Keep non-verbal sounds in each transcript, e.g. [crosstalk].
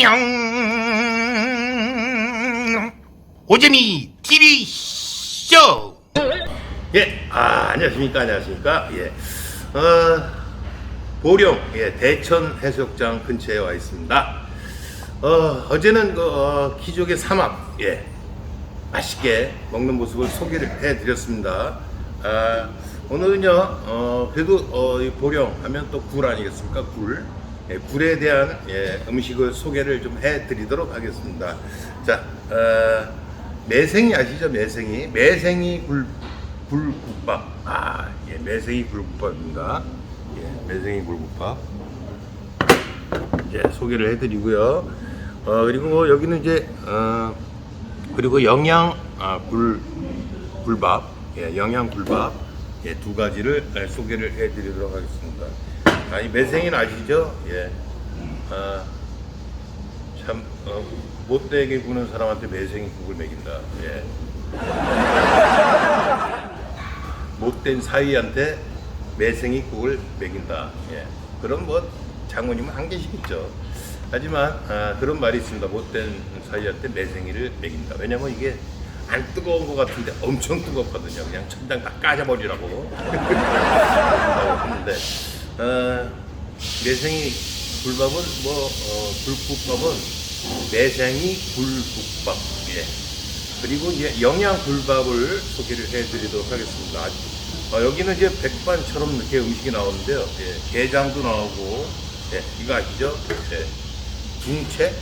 띠용 오재미 TV 쇼 예, 아, 안녕하십니까, 안녕하십니까. 예, 어, 보령, 예, 대천 해수욕장 근처에 와 있습니다. 어, 어제는 그, 어, 기족의 삼합, 예, 맛있게 먹는 모습을 소개를 해드렸습니다. 아, 오늘은요, 어, 그래도, 어, 이 보령 하면 또 굴 아니겠습니까? 굴. 예, 굴에 대한 예, 음식을 소개를 좀 해드리도록 하겠습니다. 자, 어, 매생이 아시죠? 매생이. 매생이 굴, 굴국밥. 아, 예, 매생이 굴국밥입니다. 예, 매생이 굴국밥. 예, 소개를 해드리고요. 어, 그리고 여기는 이제, 어, 그리고 영양 아, 굴, 굴밥. 예, 영양 굴밥. 예, 두 가지를 예, 소개를 해드리도록 하겠습니다. 아, 이 매생이는 아시죠? 예. 아, 참, 어, 못되게 구는 사람한테 매생이 국을 먹인다. 예. [laughs] 못된 사위한테 매생이 국을 먹인다. 예. 그런 뭐 장모님은 한 있죠. 하지만 아, 그런 말이 있습니다. 못된 사위한테 매생이를 먹인다. 왜냐면 이게 안 뜨거운 것 같은데 엄청 뜨겁거든요. 그냥 천장 다 까져버리라고 [laughs] 했는데 어, 매생이 굴밥은 뭐 어, 굴국밥은 매생이 굴국밥. 예. 그리고 이제 영양 굴밥을 소개를 해드리도록 하겠습니다. 어, 여기는 이제 백반처럼 이렇게 음식이 나오는데요. 예, 게장도 나오고, 예, 이거 아시죠? 예, 붕채,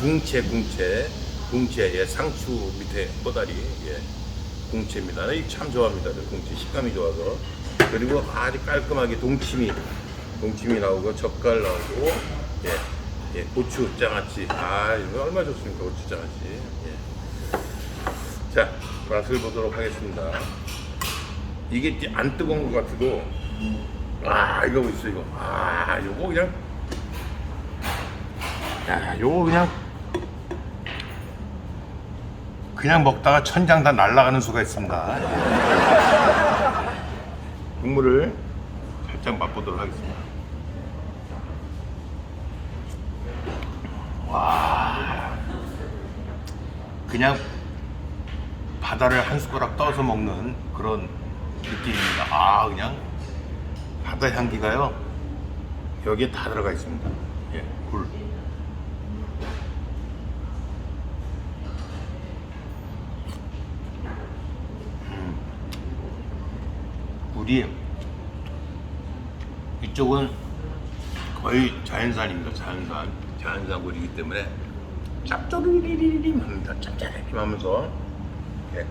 붕채, 붕채, 붕채, 예, 상추 밑에 꼬다리, 예, 붕채입니다. 이참 좋아합니다. 저 붕채 식감이 좋아서. 그리고 아주 깔끔하게 동치미, 동치미 나오고 젓갈 나오고, 예, 예, 고추 장아찌. 아, 이거 얼마 좋습니까, 고추 장아찌. 예. 자, 맛을 보도록 하겠습니다. 이게 안 뜨거운 것 같아도, 아, 이거 있어, 이거. 아, 요거 그냥, 야, 요거 그냥, 그냥 먹다가 천장 다 날아가는 수가 있습니다. 국물을 살짝 맛보도록 하겠습니다. 와, 그냥 바다를 한 숟가락 떠서 먹는 그런 느낌입니다. 아, 그냥 바다 향기가요. 여기에 다 들어가 있습니다. 예, 굴. 음. 굴이 이쪽은 거의 자연산입니다. 자연산. 자연산 굴이기 때문에 짭조리리리리 합니다. 짭짤해 하면서 예.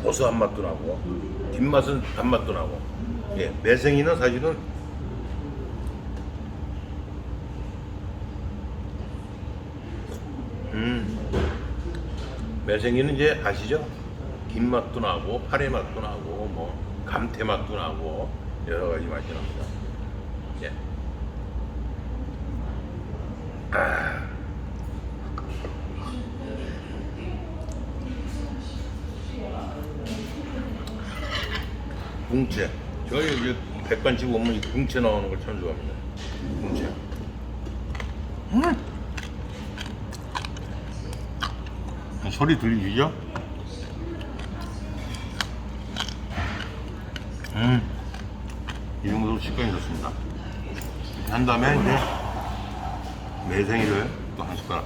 고소한 맛도 나고 뒷맛은 단맛도 나고 예. 매생이는 사실은 음 매생이는 이제 아시죠? 김맛도 나고 파래 맛도 나고 뭐 감태 맛도 나고 여러 가지 맛이 납니다. 예. 아. 붕채. 저희 이제 백반집 오면 이 붕채 나오는 걸 참 좋아합니다. 붕채. 음. 소리 들리시죠? 음. 이 정도로 식감이 좋습니다. 이렇게 한 다음에 이제 매생이를 또 한 숟가락.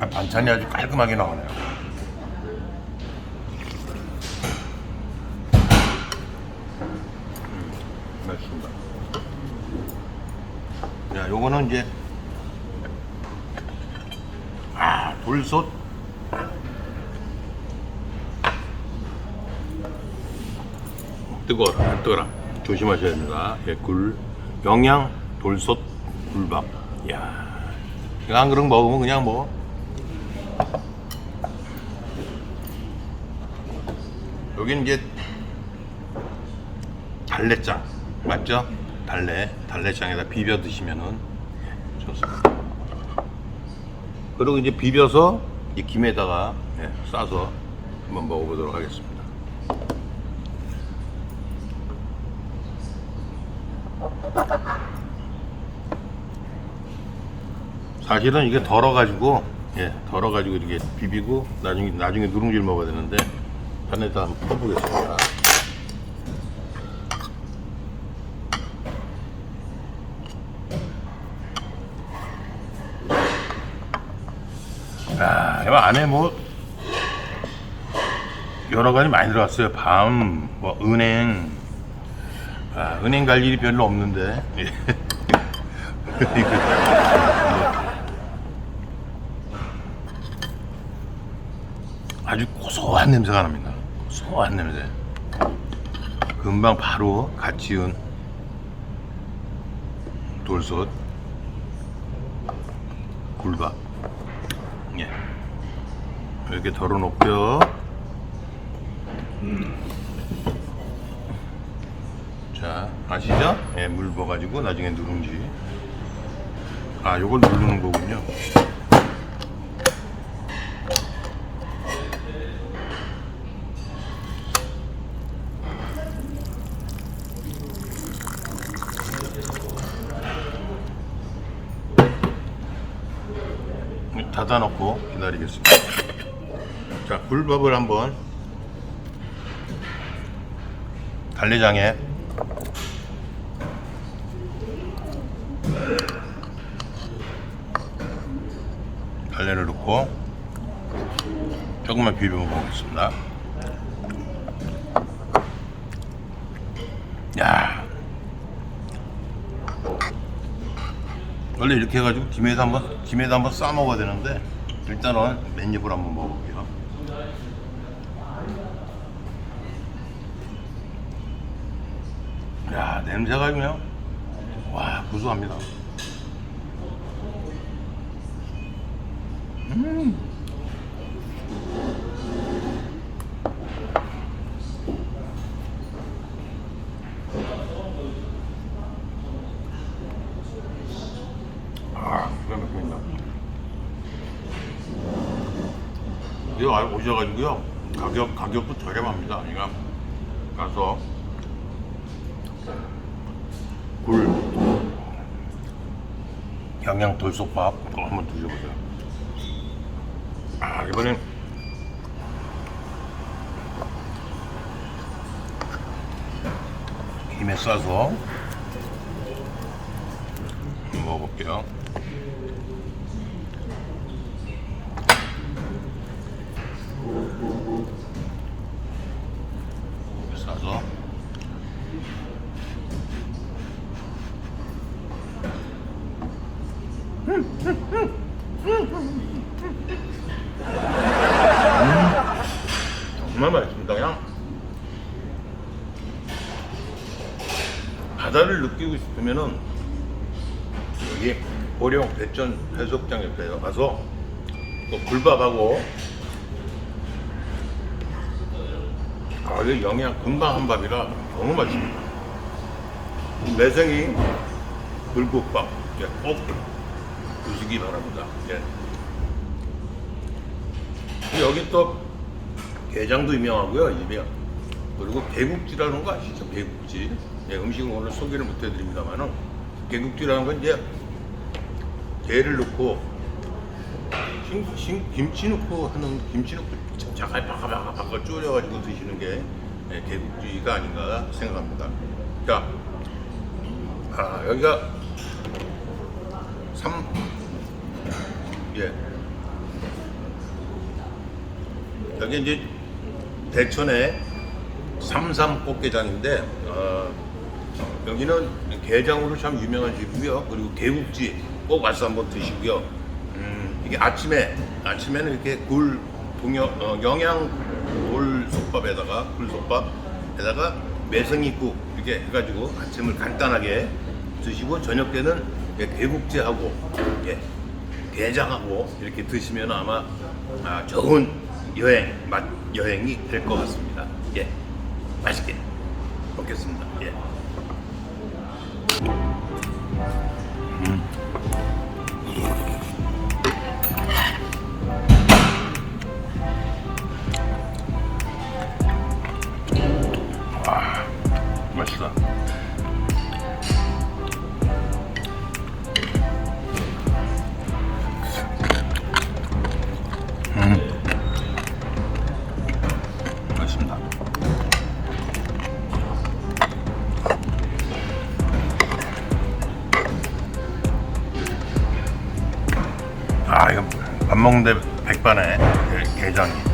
아, 반찬이 아주 깔끔하게 나오네요. 음, 맛있습니다. 자, 요거는 이제 아 돌솥 뜨거워라 뜨거라 조심하셔야 됩니다. 예, 굴 영양 돌솥 굴밥. 야 이거 한 그릇 먹으면 그냥 뭐 여기는 이제 달래장 맞죠? 달래 달래장에다 비벼 드시면은 좋습니다. 그리고 이제 비벼서 이 김에다가 예, 싸서 한번 먹어보도록 하겠습니다. 사실은 이게 덜어가지고 예 덜어가지고 이렇게 비비고 나중에 나중에 누룽지를 먹어야 되는데 판에다 한번 퍼보겠습니다. 아, 이 안에 뭐 여러 가지 많이 들어갔어요. 밤, 뭐 은행, 아, 은행 갈 일이 별로 없는데. [laughs] 아주 고소한 냄새가 납니다. 고소한 냄새. 금방 바로 갓 지은 돌솥 굴밥. 예. 이렇게 덜어놓고요. 자, 아시죠? 예, 물 부어가지고 나중에 누룽지. 아, 요걸 누르는 거군요. 닫아 놓고 기다리겠습니다. 자, 굴밥을 한번 달래장에 달래를 넣고 조금만 비벼 먹겠습니다. 야, 원래 이렇게 해가지고 김에다 한번 김에다 한번 싸 먹어야 되는데 일단은 맨입을 한번 먹어볼게요. 야 냄새가 그냥 와 구수합니다. 아 기가 막힙니다. 이거 알고 오셔가지고요 가격 가격도 저렴합니다. 그러니까 가서 굴 영양 돌솥밥 그거 한번 드셔보세요. 아 이번엔 김에 싸서 먹어볼게요. 싸서 정말 맛있습니다. 그냥 바다를 느끼고 싶으면은 여기 보령 대천 해수욕장 옆에 가서 또 굴밥하고 아, 이 영양 금방 한 밥이라 너무 맛있습니다. 매생이 불국밥 예, 꼭 드시기 바랍니다. 예. 여기 또 게장도 유명하고요, 입에. 그리고 개국지라는 거 아시죠? 개국지. 예, 음식은 오늘 소개를 못 해드립니다만은 개국지라는 건 이제 게를 넣고 신, 신, 김치 넣고 하는 김치 넣고 잠깐 바가바가 바가 졸여가지고 드시는 게 예, 개국지가 아닌가 생각합니다. 자, 아, 여기가 삼, 예. 여기 이제 대천의 삼삼 꽃게장인데 어, 여기는 게장으로 참 유명한 집이고요. 그리고 개국지 꼭 와서 한번 드시고요. 음, 이게 아침에 아침에는 이렇게 굴 동영 어, 영양 돌솥밥에다가 굴 솥밥에다가 매생이국 이렇게 해가지고 아침을 간단하게 드시고 저녁 때는 예, 개국지하고 예, 게장하고 이렇게 드시면 아마 아, 좋은 여행 맛 여행이 될 것 같습니다. 예, 맛있게 먹겠습니다. 예. 먹는데 백반에 게- 게장이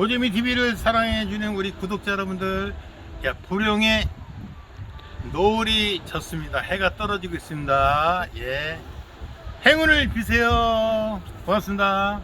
오재미 TV를 사랑해주는 우리 구독자 여러분들, 야, 보령에 노을이 졌습니다. 해가 떨어지고 있습니다. 예. 행운을 비세요. 고맙습니다.